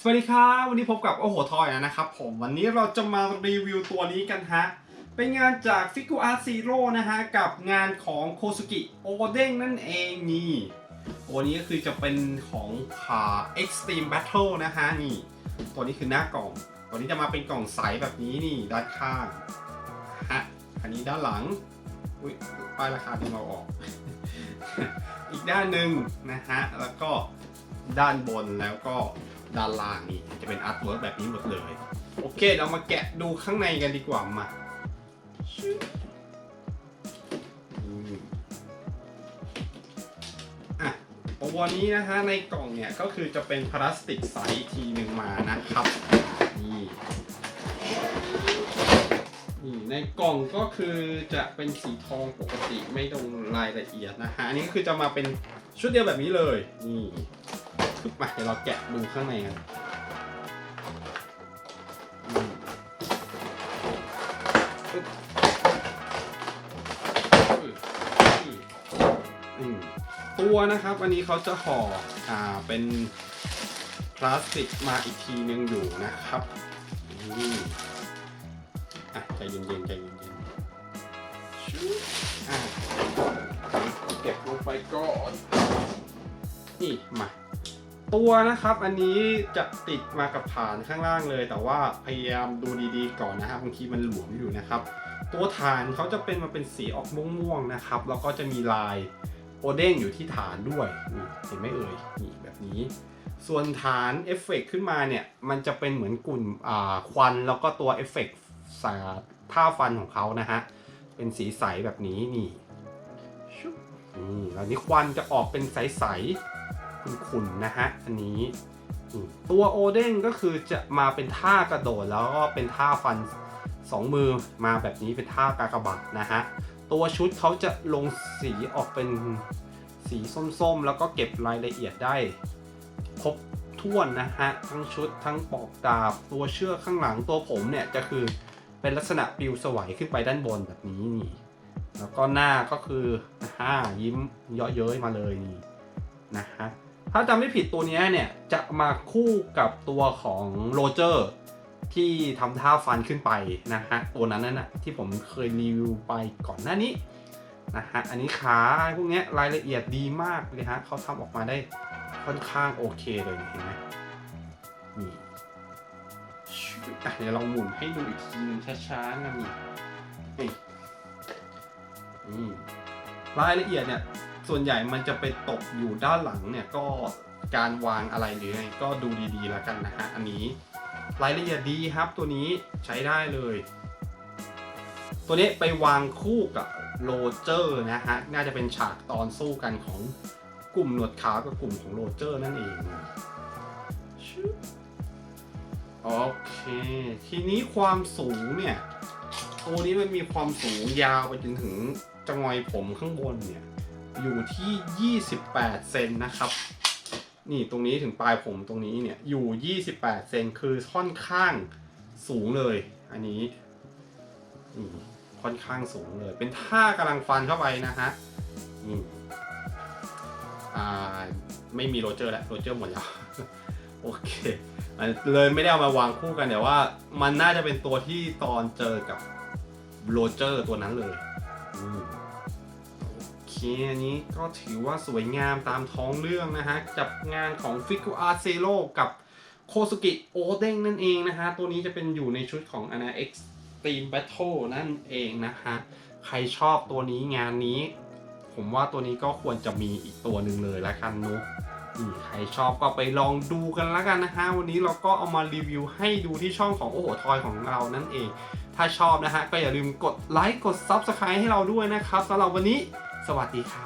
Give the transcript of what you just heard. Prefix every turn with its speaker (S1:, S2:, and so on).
S1: สวัสดีครับวันนี้พบกับโอ้โหทอยนะครับผมวันนี้เราจะมารีวิวตัวนี้กันฮะเป็นงานจาก f i g u Art Zero นะฮะกับงานของโคสุกิโอเด้งนั่นเองนี่ตัวนี้ก็คือจะเป็นของอ่า Extreme Battle นะฮะนี่ ตัวนี้คือหน้ากล่อง ตัวนี้จะมาเป็นกล่องใสแบบนี้นี่ด้านข้างฮะอันนี้ด้านหลังอุ้ยป้ายราคาที่เราออก อีกด้านหนึ่งนะฮะแล้วก็ด้านบนแล้วก็ ด้านล่างนี่จะเป็นอาร์ตเวิร์กแบบนี้หมดเลย โอเค เรามาแกะดูข้างในกันดีกว่ามาอะตัวนี้นะฮะในกล่องเนี่ยก็คือจะเป็นพลาสติกใสทีหนึ่งมานะครับ นี่นี่ในกล่องก็คือจะเป็นสีทองปกติไม่ลงรายละเอียดนะฮะอันนี้ก็คือจะมาเป็นชุดเดียวแบบนี้เลยนี่ มาเดี๋ยวเราแกะดูข้างในกันตัวนะครับ อันนี้เขาจะห่ออ่าเป็นพลาสติกมาอีกทีนึงอยู่นะครับนี่อะใจเย็นๆใจเย็นๆชุบอะเก็บลงไปก่อนนี่มา ตัวนะครับ อันนี้จะติดมากับฐานข้างล่างเลย แต่ว่าพยายามดูดีๆก่อนนะครับบางทีมันหลวมอยู่นะครับ ตัวฐานเขาจะเป็นมาเป็นสีออกม่วงๆนะครับ แล้วก็จะมีลายโอเด้งอยู่ที่ฐานด้วยเห็นไหมเอ่ยนี่แบบนี้ ส่วนฐานเอฟเฟกต์ขึ้นมาเนี่ย มันจะเป็นเหมือนกลุ่มควันแล้วก็ตัวเอฟเฟกต์สาท่าฟันของเขานะฮะ เป็นสีใสแบบนี้นี่นี่แล้วนี้ควันจะออกเป็นใสๆ ขุ่นๆนะฮะอันนี้ตัวโอเด้งก็คือจะมาเป็นท่ากระโดดแล้วก็เป็นท่าฟันสองมือมาแบบนี้เป็นท่ากากบาทนะฮะตัวชุดเขาจะลงสีออกเป็นสีส้มๆ แล้วก็เก็บรายละเอียดได้ครบถ้วนนะฮะ ทั้งชุดทั้งปอกดาบ ตัวเชือกข้างหลังตัวผมเนี่ยจะคือเป็นลักษณะปิวสวัยขึ้นไปด้านบนแบบนี้นี่ แล้วก็หน้าก็คือฮ่ายิ้มเยาะเย้ยมาเลยนี่นะฮะ ถ้าจำไม่ผิดตัวนี้เนี่ยจะมาคู่กับตัวของโรเจอร์ที่ทำท่าฟันขึ้นไปนะฮะตัวนั้นน่ะที่ผมเคยรีวิวไปก่อนหน้านี้นะฮะอันนี้ขาพวกนี้รายละเอียดดีมากเลยฮะเขาทำออกมาได้ค่อนข้างโอเคเลยเห็นไหมนี่ชุดอะเดี๋ยวเราหมุนให้ดูอีกทีนึงช้าๆนะนี่นี่รายละเอียดเนี่ย ส่วนใหญ่มันจะไปตกอยู่ด้านหลังเนี่ยก็การวางอะไรหรือไงก็ดูดีๆแล้วกันนะฮะอันนี้รายละเอียดดีครับตัวนี้ใช้ได้เลย ตัวนี้ไปวางคู่กับโรเจอร์นะฮะน่าจะเป็นฉากตอนสู้กันของกลุ่มหนวดขาวกับกลุ่มของโรเจอร์นั่นเองโอเค ทีนี้ความสูงเนี่ยตัวนี้มันมีความสูงยาวไปจนถึงจงอยผมข้างบนเนี่ย อยู่ที่ 28 เซนนะครับ นี่ตรงนี้ถึงปลายผมตรงนี้เนี่ยอยู่ 28 เซนคือค่อนข้างสูงเลย อันนี้นี่ค่อนข้างสูงเลย เป็นท่ากำลังฟันเข้าไปนะฮะนี่อ่าไม่มีโรเจอร์แล้วโรเจอร์หมดแล้ว โอเคันเลยไม่ได้เอามาวางคู่กันแต่ว่ามันน่าจะเป็นตัวที่ตอนเจอกับโรเจอร์ตัวนั้นเลย อืม เคอันนี้ก็ถือว่าสวยงามตามท้องเรื่องนะฮะกับงานของ f i g u Art Zero กับโคสุกิโอเด้งนั่นเองนะฮะ ตัวนี้จะเป็นอยู่ในชุดของ Ana Extreme Battle นั่นเองนะฮะ ใครชอบตัวนี้งานนี้ ผมว่าตัวนี้ก็ควรจะมีอีกตัวหนึ่งเลยละกันเนุ๊นี่ใครชอบก็ไปลองดูกันละกันนะฮะ วันนี้เราก็เอามารีวิวให้ดูที่ช่องของโอ้โหทอยของเรานั่นเอง ถ้าชอบนะฮะ ก็อย่าลืมกดไลค์กด Subscribe ให้เราด้วยนะครับสำหรับวันนี้ สวัสดีครับ